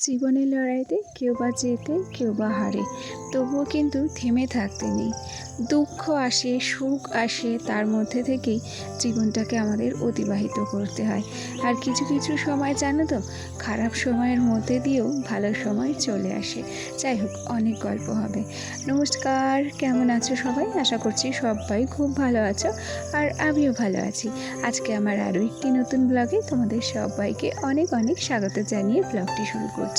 জীবনের লড়াইতে কেউ বা জেতে, কেউ বা হারে, তবুও কিন্তু থেমে থাকতে নেই। দুঃখ আসে, সুখ আসে, তার মধ্যে থেকেই জীবনটাকে আমাদের অতিবাহিত করতে হয়। আর কিছু কিছু সময়, জানো তো, খারাপ সময়ের মধ্যে দিয়েও ভালো সময় চলে আসে। যাই হোক, অনেক গল্প হবে। নমস্কার, কেমন আছো সবাই? আশা করছি সবাই খুব ভালো আছো আর আমিও ভালো আছি। আজকে আমার আরও একটি নতুন ব্লগে তোমাদের সবাইকে অনেক অনেক স্বাগত জানিয়ে ব্লগটি শুরু করছি।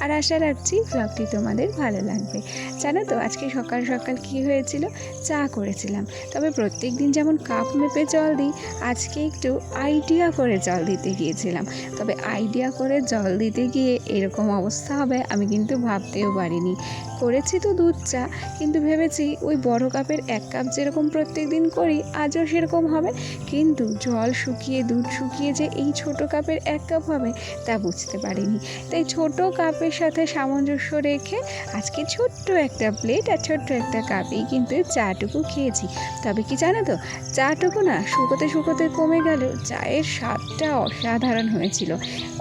আর আশা রাখছি ব্লগটি তোমাদের ভালো লাগবে। জানো তো, আজকে সকাল সকাল কি হয়েছিল? চা করেছিলাম। তবে প্রত্যেক দিন যেমন কাপ মেপে জল দিই, আজকে একটু আইডিয়া করে জল দিতে গিয়েছিলাম। তবে আইডিয়া করে জল দিতে গিয়ে এরকম অবস্থা হবে আমি কিন্তু ভাবতেও পারিনি। করেছি তো দুধ চা, কিন্তু ভেবেছি ওই বড় কাপের এক কাপ যেরকম প্রত্যেক দিন করি, আজও সেরকম হবে। কিন্তু জল শুকিয়ে, দুধ শুকিয়ে যে এই ছোট কাপের এক কাপ হবে, তা বুঝতে পারিনি। তাই ছোট কাপের সাথে সামঞ্জস্য রেখে আজকে ছোট্ট একটা প্লেট আর ছোট্ট একটা কাপেই কিন্তু চাটুকু খেয়েছি। তবে কি জানো তো, চাটুকু না শুকোতে শুকোতে কমে গেল, চায়ের স্বাদটা অসাধারণ হয়েছিল।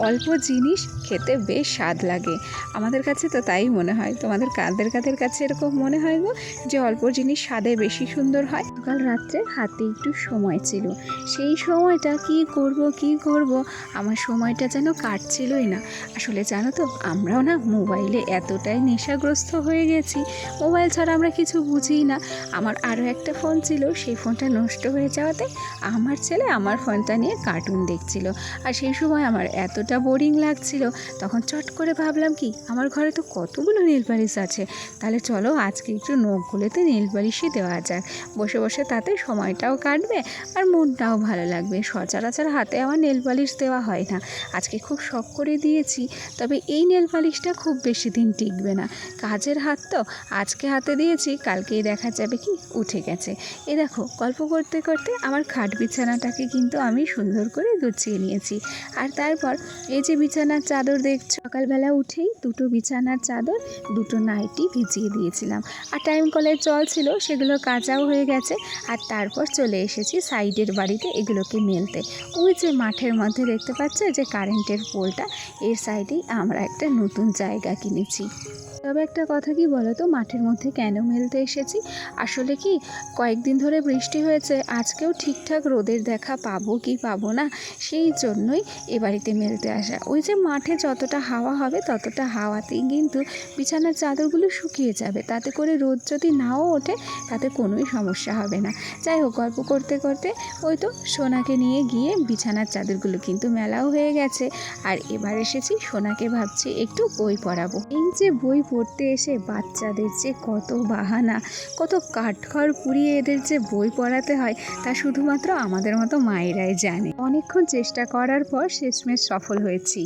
অল্প জিনিস খেতে বেশ স্বাদ লাগে। আমাদের কাছে তো তাই মনে হয়, তোমাদের কাদের কাদের কাছে এরকম মনে হয় গো? যে অল্প জিনিস স্বাদে বেশি সুন্দর হয়। কাল রাত্রে হাতে একটু সময় ছিল। সেই সময়টা কি করব কি করব, আমার সময়টা যেন কাটছিলই না। আসলে জানো তো, আমরাও না মোবাইলে এতটাই নেশাগ্রস্ত হয়ে গেছি। মোবাইল ছাড়া আমরা কিছু বুঝি না। আমার আরও একটা ফোন ছিল, সেই ফোনটা নষ্ট হয়ে যাওয়াতে আমার ছেলে আমার ফোনটা নিয়ে কার্টুন দেখছিল। আর সেই সময় আমার এতটা বোরিং লাগছিল, তখন চট করে ভাবলাম কি, আমার ঘরে তো কতগুলো নীল পালিশ আছে। তাহলে চলো আজকে একটু নখগুলোতে নীল পালিশই দেওয়া যাক। বসে বসে তাতে সময়টাও কাটবে আর মনটাও ভালো লাগবে। সচরাচর হাতে আমার নেল পালিশ দেওয়া হয় না। আজকে খুব শখ করে দিয়েছি, তবে এই নেল পালিশটা খুব বেশি দিন টিকবে না। কাজের হাত তো আজকে হাতে দিয়েছি, কালকেই দেখা যাবে কি উঠে গেছে। এ দেখো, গল্প করতে করতে আমার খাট বিছানাটাকে কিন্তু আমি সুন্দর করে গুছিয়ে নিয়েছি। আর তারপর এই যে বিছানার চাদর দেখছ, সকালবেলা উঠেই দুটো বিছানার চাদর, দুটো নাইটি ভিজিয়ে দিয়েছিলাম। আর টাইম কলের জল ছিল, সেগুলো কাঁচাও হয়ে গেছে আর তারপর চলে এসেছি সাইডের বাড়িতে এগুলোকে মেলতে। ওই যে মাঠের মধ্যে দেখতে পাচ্ছ যে কারেন্টের পোলটা, এর সাইডেই আমরা একটা নতুন জায়গা কিনেছি। তবে একটা কথা কি বলো তো মাঠের মধ্যে কেন মেলতে এসেছি? আসলে কি, কয়েকদিন ধরে বৃষ্টি হয়েছে, আজকেও ঠিকঠাক রোদের দেখা পাবো কি পাবো না, সেই জন্যই এ বাড়িতে মেলতে আসা। ওই যে মাঠে যতটা হাওয়া হবে, ততটা হাওয়াতেই কিন্তু বিছানার চাদরগুলো শুকিয়ে যাবে। তাতে করে রোদ যদি নাও ওঠে, তাতে কোনোই সমস্যা হবে না। যাই হোক, গল্প করতে করতে ওই তো সোনাকে নিয়ে গিয়ে বিছানার চাদরগুলো কিন্তু মেলাও হয়ে গেছে। আর এবার এসেছি সোনাকে ভাবছি একটু বই পড়াবো। এই যে বই পড়তে এসে বাচ্চাদের যে কত বাহানা, কত কাঠখড় পুড়িয়ে এদের যে বই পড়াতে হয়, তা শুধুমাত্র আমাদের মতো মায়েরাই জানে। অনেকক্ষণ চেষ্টা করার পর শেষমেশ সফল হয়েছি।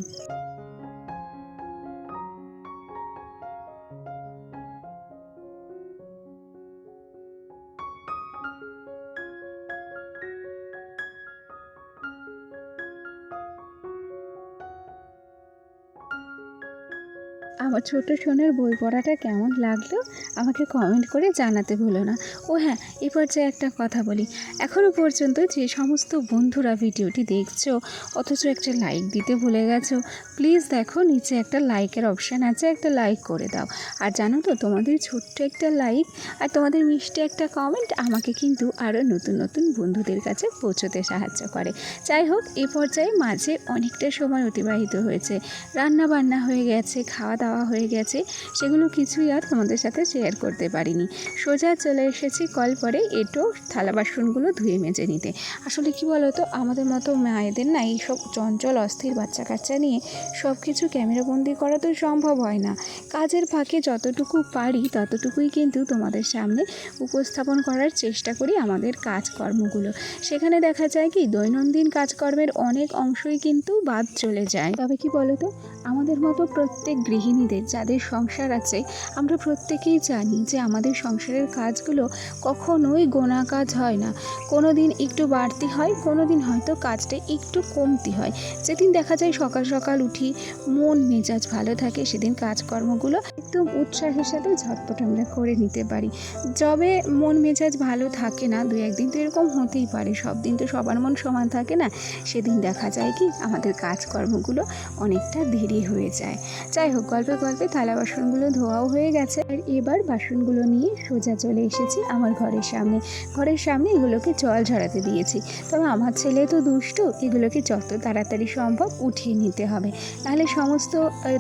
আমার ছোট সোনার বই পড়াটা কেমন লাগল? আমাকে কমেন্ট করে জানাতে ভুলো না। ও হ্যাঁ এ পর্যায়ে একটা কথা বলি। এখনও পর্যন্ত যে সমস্ত বন্ধুরা ভিডিওটি দেখছ, অথচ একটা লাইক দিতে ভুলে গেছো প্লিজ দেখো, নিচে একটা লাইকের অপশান আছে, একটা লাইক করে দাও। আর জানো তো, তোমাদের ছোট্ট একটা লাইক আর তোমাদের মিষ্টি একটা কমেন্ট আমাকে কিন্তু আরও নতুন নতুন বন্ধুদের কাছে পৌঁছতে সাহায্য করে। যাই হোক, এ পর্যায়ে মাঝে অনেকটা সময় অতিবাহিত হয়েছে। রান্না বান্না হয়ে গেছে, খাওয়া দাওয়া হয়ে গেছে, সেগুলো কিছুই আর তোমাদের সাথে শেয়ার করতে পারিনি। সোজা চলে এসেছি কল পরে, এটো থালা বাসনগুলো ধুয়ে মেজে নিতে। আসলে কি বলো তো আমাদের মতো মায়েদের না এইসব চঞ্চল, অস্থির বাচ্চা কাচ্চা নিয়ে সব কিছু ক্যামেরাবন্দি করা তো সম্ভব হয় না। কাজের ফাঁকে যতটুকু পারি, ততটুকুই কিন্তু তোমাদের সামনে উপস্থাপন করার চেষ্টা করি আমাদের কাজকর্মগুলো। সেখানে দেখা যায় কি, দৈনন্দিন কাজকর্মের অনেক অংশই কিন্তু বাদ চলে যায়। তবে কি বলো তো আমাদের মতো প্রত্যেক গৃহিণী গৃহিণীদের যাদের সংসার আছে, আমরা প্রত্যেকেই জানি যে আমাদের সংসারের কাজগুলো কখনোই গোনা কাজ হয় না। কোনো দিন একটু বাড়তি হয় কোনো দিন হয়তো কাজটা একটু কমতি হয়। যেদিন দেখা যায় সকাল সকাল উঠি, মন মেজাজ ভালো থাকে, সেদিন কাজকর্মগুলো একদম উৎসাহের সাথে ঝটপট আমরা করে নিতে পারি। যবে মন মেজাজ ভালো থাকে না, দু একদিন তো এরকম হতেই পারে সব দিন তো সবার মন সমান থাকে না, সেদিন দেখা যায় কি আমাদের কাজকর্মগুলো অনেকটা দেরি হয়ে যায়। যাই হোক গল্পে গল্পে থালা বাসনগুলো ধোয়াও হয়ে গেছে। আর এবার বাসনগুলো নিয়ে সোজা চলে এসেছি আমার ঘরের সামনে। ঘরের সামনে এগুলোকে জল ঝরাতে দিয়েছি। তবে আমার ছেলে তো দুষ্টু, এগুলোকে যত তাড়াতাড়ি সম্ভব উঠিয়ে নিতে হবে। নাহলে সমস্ত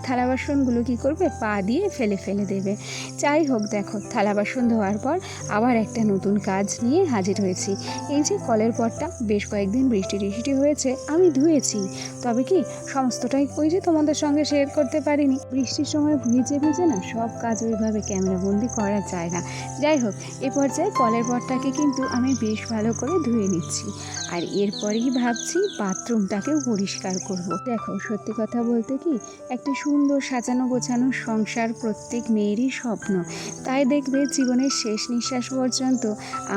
থালা বাসনগুলো কী করবে? পা দিয়ে ফেলে ফেলে দেবে। যাই হোক দেখো, থালা বাসন ধোয়ার পর আবার একটা নতুন কাজ নিয়ে হাজির হয়েছি। এই যে কলের পরটা বেশ কয়েকদিন বৃষ্টি টিষ্টি হয়েছে, আমি ধুয়েছি। তবে কি, সমস্তটাই ওই যে তোমাদের সঙ্গে শেয়ার করতে পারিনি। বৃষ্টির সময় ভিজে ভিজে না সব কাজ ওইভাবে ক্যামেরাবন্দি করা যায় না। যাই হোক, এ পর্যায়ে কলের পরটাকে কিন্তু আমি বেশ ভালো করে ধুয়ে নিচ্ছি। আর এরপরেই ভাবছি বাথরুমটাকেও পরিষ্কার করব। দেখো, সত্যি কথা বলতে কি, একটা সুন্দর সাজানো গোছানো সংসার প্রত্যেক মেয়েরই স্বপ্ন। তাই দেখবে জীবনের শেষ নিঃশ্বাস পর্যন্ত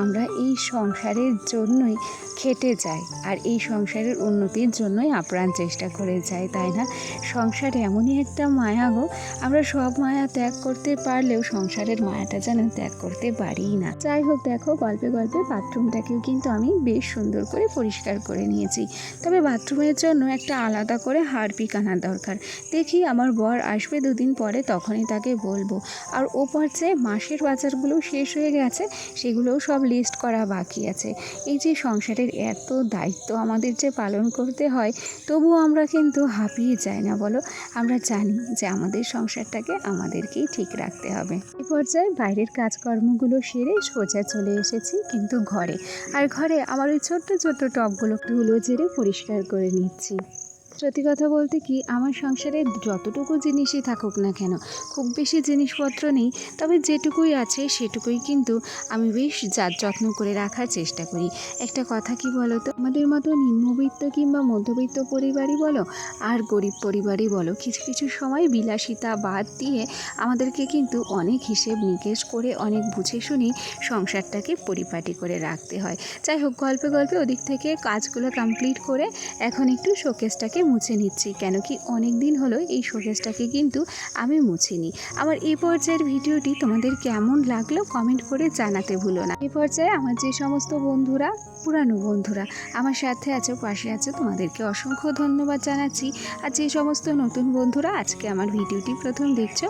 আমরা এই সংসারের জন্যই খেটে যাই আর এই সংসারের উন্নতির জন্যই আপ্রাণ চেষ্টা করে যাই, তাই না? সংসার এমনই একটা মায়া গো আমরা সব মায়া ত্যাগ করতে পারলেও সংসারের মায়াটা যেন ত্যাগ করতে পারি না। যাই হোক দেখো, গল্পে গল্পে বাথরুমটাকেও কিন্তু আমি বেশ সুন্দর করে পরিষ্কার করে নিয়েছি। তবে বাথরুমের জন্য একটা আলাদা করে হারপিক আনার দরকার। দেখি আমার বর আসবে দুদিন পরে, তখনই তাকে বলব। আর ও পর্যায়ে মাসের বাজারগুলো শেষ হয়ে গেছে, সেগুলোও সব লিস্ট করা বাকি আছে। এই যে সংসারের এত দায়িত্ব আমাদের যে পালন করতে হয়, তবুও আমরা কিন্তু হাঁপিয়ে যাই না বলো? আমরা জানি যে আমাদের সংসারটাকে আমাদেরকেই ঠিক রাখতে হবে। এ পর্যায়ে বাইরের কাজকর্মগুলো সেরে সোজা চলে এসেছি কিন্তু ঘরে। আর ঘরে আমার ওই ছোট্ট ছোট্ট টবগুলো ধুলো জেরে পরিষ্কার করে নিচ্ছি। সত্যি কথা বলতে কি, আমার সংসারে যতটুকু জিনিসই থাকুক না কেন, খুব বেশি জিনিসপত্র নেই, তবে যেটুকুই আছে সেটুকুই কিন্তু আমি বেশ জাত যত্ন করে রাখার চেষ্টা করি। একটা কথা কি বলো তো আমাদের মতো নিম্নবিত্ত কিংবা মধ্যবিত্ত পরিবারই বলো, আর গরিব পরিবারই বলো, কিছু কিছু সময় বিলাসিতা বাদ দিয়ে আমাদেরকে কিন্তু অনেক হিসেব নিকেশ করে, অনেক বুঝে শুনি সংসারটাকে পরিপাটি করে রাখতে হয়। যাই হোক, গল্পে গল্পে ওদিক থেকে কাজগুলো কমপ্লিট করে এখন একটু শোকেসটাকে মুছে নিচ্ছি, কেন কি অনেক দিন হলো এই শোকেসটাকে কিন্তু আমি মুছিনি। আমার এই পর্যায়ের ভিডিওটি তোমাদের কেমন লাগল কমেন্ট করে জানাতে ভুলো না। এই পর্যায়ে আমার যে সমস্ত বন্ধুরা, পুরানো বন্ধুরা, আমার সাথে আছো, পাশে আছো, তোমাদেরকে অসংখ্য ধন্যবাদ জানাচ্ছি। আর যে সমস্ত নতুন বন্ধুরা আজকে আমার ভিডিওটি প্রথম দেখছ,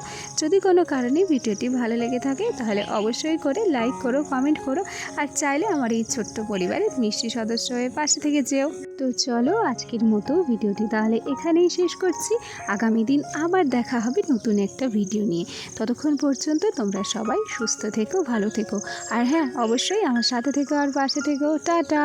যদি কোনো কারণে ভিডিওটি ভালো লেগে থাকে, তাহলে অবশ্যই করে লাইক করো কমেন্ট করো, আর চাইলে আমার এই ছোট্ট পরিবারের মিষ্টি সদস্য হয়ে পাশে থেকে যেও। তো চলো আজকের মতো ভিডিওটি তাহলে এখানেই শেষ করছি। আগামী দিন আবার দেখা হবে নতুন একটা ভিডিও নিয়ে। ততক্ষণ পর্যন্ত তোমরা সবাই সুস্থ থেকো, ভালো থেকো। আর হ্যাঁ অবশ্যই আমার সাথে থেকো আর পাশে থেকো। টাটা!